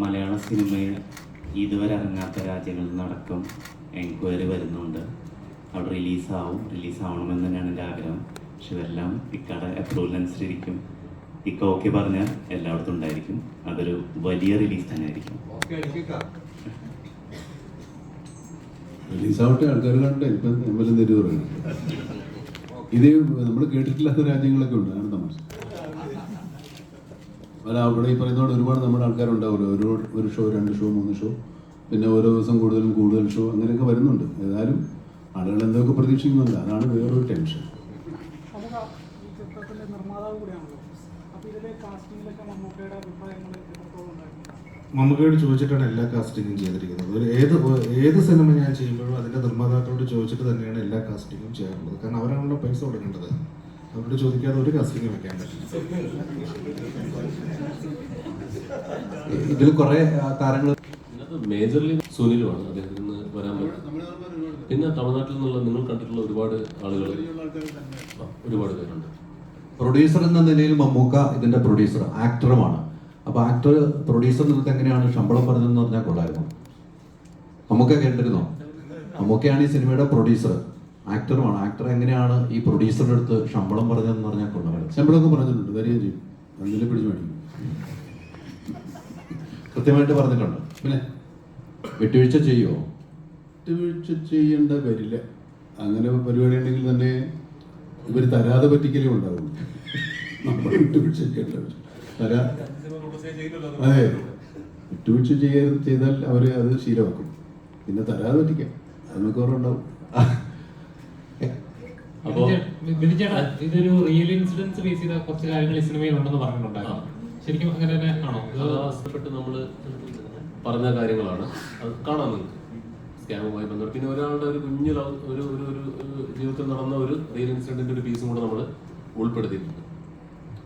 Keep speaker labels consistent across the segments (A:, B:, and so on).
A: മലയാള സിനിമയിൽ ഇതുവരെ ഇറങ്ങാത്ത രാജ്യങ്ങളിൽ നടക്കും എൻക്വയറി വരുന്നുണ്ട്. അവിടെ റിലീസാവും റിലീസാവണമെന്ന് തന്നെയാണ് എന്റെ ആഗ്രഹം. പക്ഷെ ഇതെല്ലാം ഇക്കയുടെ അപ്രൂവലിനനുസരിച്ചിരിക്കും ഇക്ക ഓക്കെ പറഞ്ഞാൽ എല്ലായിടത്തും ഉണ്ടായിരിക്കും. അതൊരു വലിയ റിലീസ് തന്നെ ആയിരിക്കും.
B: റിലീസാവട്ടെ ആൾക്കാർ കണ്ടേ. ഇപ്പം എം എൽ എ തെരു പറയുന്നത് ഇത് നമ്മൾ കേട്ടിട്ടില്ലാത്ത രാജ്യങ്ങളൊക്കെ ഉണ്ട്. അതാണ് തമാശ. അല്ല അവിടെ ഈ പറയുന്ന പോലെ ഒരുപാട് നമ്മുടെ ആൾക്കാരുണ്ടാവുമല്ലോ. ഒരു ഒരു ഷോ രണ്ട് ഷോ മൂന്ന് ഷോ പിന്നെ ഓരോ ദിവസം കൂടുതലും കൂടുതൽ ഷോ അങ്ങനെയൊക്കെ വരുന്നുണ്ട്. ഏതായാലും ആളുകൾ എന്തൊക്കെ പ്രതീക്ഷിക്കുന്നുണ്ട്? അതാണ് വേറൊരു ടെൻഷൻ.
C: മമ്മൂക്കയുടെ
D: ചോദിച്ചിട്ടാണ് എല്ലാ കാസ്റ്റിങ്ങും ചെയ്തിരിക്കുന്നത്. ഒരു ഏത് ഏത് സിനിമ ഞാൻ ചെയ്യുമ്പോഴും അതിന്റെ നിർമ്മാതാക്കളോട് ചോദിച്ചിട്ട് തന്നെയാണ് എല്ലാ കാസ്റ്റിങ്ങും ചെയ്യാറുള്ളത്. കാരണം അവരാണല്ലോ പൈസ കൊടുക്കേണ്ടത്. അവരോട് ചോദിക്കാതെ ഒരു കാസ്റ്റിംഗ് വെക്കാൻ പറ്റില്ല.
E: ഇതിൽ കുറെ താരങ്ങൾ
F: മേജർലി സുനിലുമാണ് അദ്ദേഹത്തിന് വരാൻ പറ്റും. പിന്നെ തമിഴ്നാട്ടിൽ നിന്നുള്ള നിങ്ങൾ കണ്ടിട്ടുള്ള ഒരുപാട് ആളുകൾ. ഒരുപാട് പേരുണ്ട്.
E: പ്രൊഡ്യൂസർ എന്ന നിലയിൽ മമ്മൂക്ക ഇതിന്റെ പ്രൊഡ്യൂസർ ആക്ടറുമാണ്. അപ്പൊ ആക്ടർ പ്രൊഡ്യൂസർ നിങ്ങൾക്ക് എങ്ങനെയാണ് ശമ്പളം പറഞ്ഞതെന്ന് പറഞ്ഞാൽ കൊള്ളായിരുന്നു. മമ്മൂക്ക കേട്ടിരുന്നോ? മമ്മൂക്കയാണ് ഈ സിനിമയുടെ പ്രൊഡ്യൂസർ ആക്ടറുമാണ്. ആക്ടർ എങ്ങനെയാണ് ഈ പ്രൊഡ്യൂസറുടെ അടുത്ത് ശമ്പളം പറഞ്ഞതെന്ന് പറഞ്ഞാൽ കൊള്ളാമായിരുന്നു.
B: ശമ്പളമൊക്കെ പറഞ്ഞിട്ടുണ്ട് തരികയും ചെയ്യും. പിടിച്ചു മേടിക്കും.
E: കൃത്യമായിട്ട് പറഞ്ഞിട്ടുണ്ട്.
B: പിന്നെ?
E: വിട്ടുവീഴ്ച ചെയ്യുമോ
B: വിട്ടുവീഴ്ച ചെയ്യേണ്ട വരില്ല. അങ്ങനെ പരിപാടി ഉണ്ടെങ്കിൽ തന്നെ ഇവർ തരാതെ പറ്റിക്കലേ ഉണ്ടാവും നമ്മൾ വിട്ടുവീഴ്ച ചെയ്യേണ്ട വരും. തരാ. അതെ. വിട്ടുവീഴ്ച ചെയ്യാൻ ചെയ്താൽ അവർ അത് ശീലമാക്കും. പിന്നെ തരാതെ പറ്റിക്കാം. അത് നമുക്ക് ഓർമ്മ
F: ഉണ്ടാവും
G: ബിനിച്ചേട്ടാ ഇതൊരു റിയൽ ഇൻസിഡൻസ് ബേസ് ചെയ്ത കുറച്ച് കാര്യങ്ങൾ ഈ സിനിമയിൽ ഉണ്ടെന്ന് പറഞ്ഞിട്ടുണ്ടായിരുന്നു. ശരിക്കും അങ്ങനെ തന്നെ ആണോ?
F: അത് ആവശ്യപ്പെട്ട് നമ്മൾ പറഞ്ഞ കാര്യങ്ങളാണ്. അത് കാണാം നിങ്ങൾക്ക് സ്കാമുമായി ബന്ധപ്പെട്ട്. പിന്നെ ഒരാളുടെ ഒരു കുഞ്ഞു ലവ് ഒരു ഒരു ഒരു ജീവിതത്തിൽ നടന്ന ഒരു റിയൽ ഇൻസിഡന്റിന്റെ ഒരു പീസും കൂടെ നമ്മൾ ഉൾപ്പെടുത്തിയിട്ടുണ്ട്.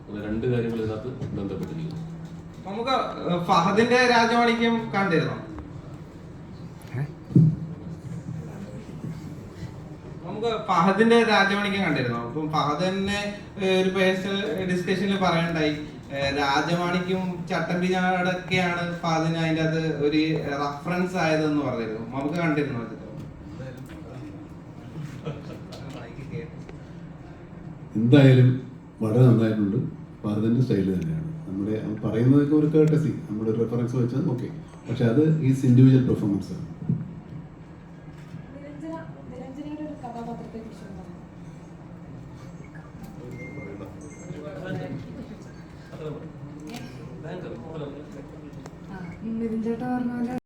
F: അങ്ങനെ രണ്ട് കാര്യങ്ങൾ ഇതിനകത്ത് ബന്ധപ്പെട്ടിരിക്കുന്നു.
H: നമുക്ക് ഫഹദിന്റെ രാജവാണിക്യം കണ്ടിരുന്നു? നമുക്ക് ഫഹദിന്റെ രാജവാണിക്യം കണ്ടിരുന്നു? അപ്പം ഫഹദ് തന്നെ ഒരു പേഴ്സണൽ ഡിസ്കഷനിൽ പറയണ്ടായി. ഏഹ്, രാജവാണിക്കും ചട്ടമ്പിനാടൊക്കെയാണ് ഫാദിന് അതിന്റെ അത് ഒരു റഫറൻസ് ആയതെന്ന് പറഞ്ഞിരുന്നു. നമുക്ക് കണ്ടിരുന്നു ചിത്രം
B: എന്തായാലും വളരെ നന്നായിട്ടുണ്ട്. ഭാരതന്റെ സ്റ്റൈൽ തന്നെയാണ്. നമ്മുടെ പറയുന്നതൊക്കെ ഒരു കേട്ടസി നമ്മുടെ റെഫറൻസ് വെച്ചാൽ ഓക്കെ പക്ഷെ അത് ഈസ് ഇൻഡിവിജ്വൽ പെർഫോമൻസ് ആണ്.
I: നിരഞ്ജന ചേട്ടാ പറഞ്ഞ പോലെ